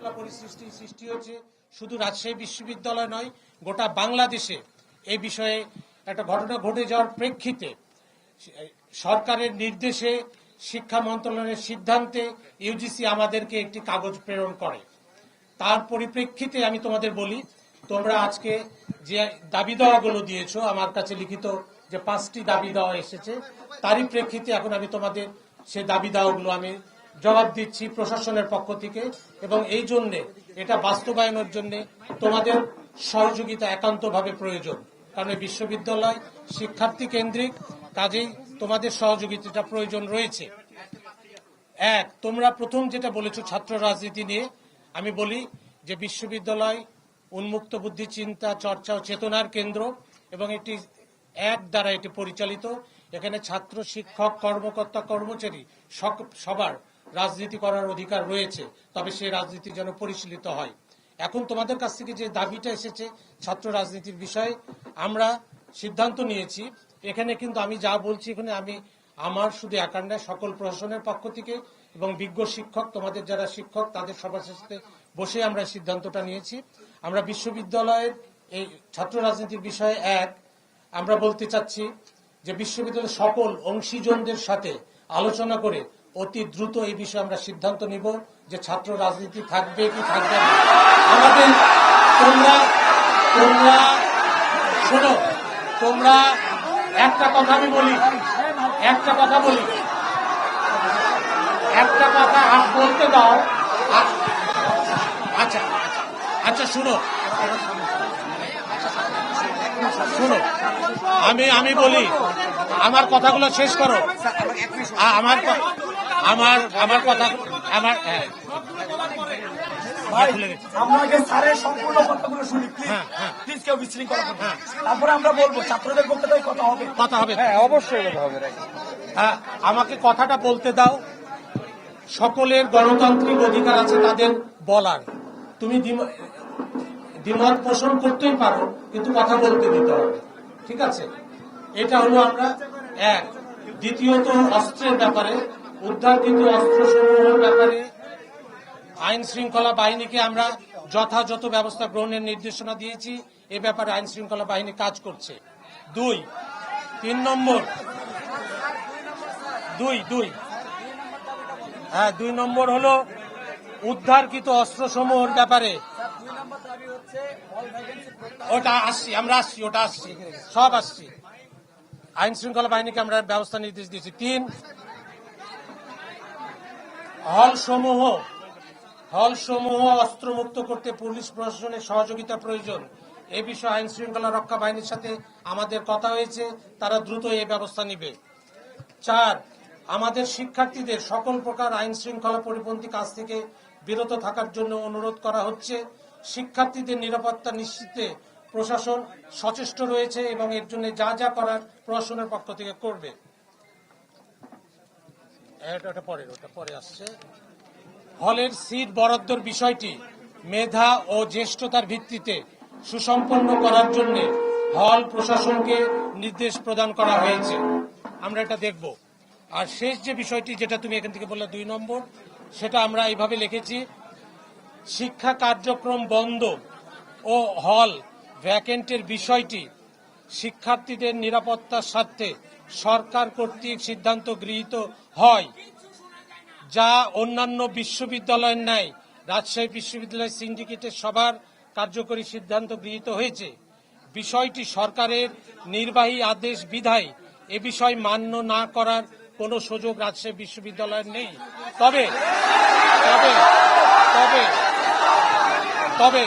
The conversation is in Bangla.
বিশৃঙ্খলা পরিস্থিতি সৃষ্টি হয়েছে। শুধু রাজশাহী বিশ্ববিদ্যালয় নয়, গোটা বাংলাদেশে এই বিষয়ে একটা ঘটনা ঘটে যাওয়ার প্রেক্ষিতে সরকারের নির্দেশে, শিক্ষা মন্ত্রণালয়ের সিদ্ধান্তে ইউজিসি আমাদেরকে একটি কাগজ প্রেরণ করে। তার পরিপ্রেক্ষিতে আমি তোমাদের বলি, তোমরা আজকে যে দাবি দেওয়াগুলো দিয়েছ, আমার কাছে লিখিত যে পাঁচটি দাবি দেওয়া এসেছে, তারই প্রেক্ষিতে এখন আমি তোমাদের সে দাবি দেওয়াগুলো আমি জবাব দিচ্ছি প্রশাসনের পক্ষ থেকে এবং এই জন্যে, এটা বাস্তবায়নের জন্য তোমাদের সহযোগিতা একান্তভাবে প্রয়োজন। কারণ বিশ্ববিদ্যালয় শিক্ষার্থী কেন্দ্রিক, কাজেই তোমাদের সহযোগিতাটা প্রয়োজন রয়েছে। এক, তোমরা প্রথম যেটা বলেছ ছাত্র রাজনীতি নিয়ে, আমি বলি যে বিশ্ববিদ্যালয় উন্মুক্ত বুদ্ধি, চিন্তা, চর্চা ও চেতনার কেন্দ্র এবং এটি এক দ্বারা এটি পরিচালিত। এখানে ছাত্র, শিক্ষক, কর্মকর্তা, কর্মচারী সবার রাজনীতি করার অধিকার রয়েছে, তবে সেই রাজনীতি যেন পরিশীলিত হয়। এখন তোমাদের কাছ থেকে যে দাবিটা এসেছে ছাত্র রাজনীতির বিষয়ে, আমরা সিদ্ধান্ত নিয়েছি। এখানে কিন্তু আমি যা বলছি, এখানে আমি আমার শুধু একার নয় সকল প্রশাসনের পক্ষ থেকে এবং বিজ্ঞ শিক্ষক, তোমাদের যারা শিক্ষক, তাদের সবার সাথে বসে আমরা সিদ্ধান্তটা নিয়েছি। আমরা বিশ্ববিদ্যালয়ের এই ছাত্র রাজনীতির বিষয়ে এক, আমরা বলতে চাচ্ছি যে বিশ্ববিদ্যালয়ের সকল অংশীজনদের সাথে আলোচনা করে অতি দ্রুত এই বিষয়ে আমরা সিদ্ধান্ত নিব যে ছাত্র রাজনীতি থাকবে কি থাকবে না। তোমরা তোমরা, শোনো, তোমরা একটা কথা আমি বলি, একটা কথা বলি। একটা কথা আজ বলতে দাও আচ্ছা আচ্ছা শুনো। শুনো, আমি আমি বলি, আমার কথাগুলো শেষ করো। আমার আমার আমার কথা আমার হ্যাঁ। আগে স্যারের সম্পূর্ণ কথাগুলো শুনি প্লিজ হ্যাঁ, হ্যাঁ। প্লিজ কেউ বিশৃঙ্খলা। তারপরে আমরা বলব ছাত্রদের কথা হবে? কথা হবে। হ্যাঁ অবশ্যই কথা হবে হ্যাঁ, আমাকে কথাটা বলতে দাও। সকলের গণতান্ত্রিক অধিকার আছে তাদের বলার। তুমি দ্বিম- দ্বিমত পোষণ করতেই পারো কিন্তু কথা বলতে দিতে হবে। ঠিক আছে? এটা হলো আমরা এক। দ্বিতীয়ত অস্ত্রের ব্যাপারে উদ্ধারকৃত অস্ত্র সমূহের ব্যাপারে আইন শৃঙ্খলা বাহিনীকে আমরা যথাযথ ব্যবস্থা গ্রহণের নির্দেশনা দিয়েছি। এ ব্যাপারে আইন শৃঙ্খলা বাহিনী কাজ করছে। দুই, তিন নম্বর। দুই দুই। হ্যাঁ দুই নম্বর হলো উদ্ধারকৃত অস্ত্র সমূহের ব্যাপারে। ওটা আসছি, আমরা আসছি, ওটা আসছি। সব আসছি। আইন শৃঙ্খলা বাহিনীকে আমরা ব্যবস্থা নির্দেশ দিয়েছি। তিন হল সমূহ হল সমূহ অস্ত্রমুক্ত করতে পুলিশ প্রশাসনের সহযোগিতা প্রয়োজন। এ বিষয়ে আইন শৃঙ্খলা রক্ষা বাহিনীর সাথে আমাদের কথা হয়েছে, তারা দ্রুত এই ব্যবস্থা নিবে। চার, আমাদের শিক্ষার্থীদের সকল প্রকার আইন শৃঙ্খলা পরিপন্থী কাজ থেকে বিরত থাকার জন্য অনুরোধ করা হচ্ছে। শিক্ষার্থীদের নিরাপত্তা নিশ্চিতে প্রশাসন সচেষ্ট রয়েছে এবং এর জন্য যা যা করার প্রশাসনের পক্ষ থেকে করবে। হলের সিট বরাদ্দর বিষয়টি মেধা ও জ্যেষ্ঠতার ভিত্তিতে সুসম্পন্ন করার জন্য হল প্রশাসনকে নির্দেশ প্রদান করা হয়েছে। আমরা এটা দেখব। আর শেষ যে বিষয়টি, যেটা তুমি এখান থেকে বললে দুই নম্বর, সেটা আমরা এইভাবে লিখেছি, শিক্ষা কার্যক্রম বন্ধ ও হল ভ্যাকেন্টের বিষয়টি শিক্ষার্থীদের নিরাপত্তার স্বার্থে সরকার কর্তৃক সিদ্ধান্ত গৃহীত হয়, যা অন্যান্য বিশ্ববিদ্যালয়ের ন্যায়, রাজশাহী বিশ্ববিদ্যালয় সিন্ডিকেটের সবার কার্যকরী সিদ্ধান্ত গৃহীত হয়েছে। বিষয়টি সরকারের নির্বাহী আদেশ বিধায় এ বিষয় মান্য না করার কোনো সুযোগ রাজশাহী বিশ্ববিদ্যালয়ের নেই। তবে তবে তবে তবে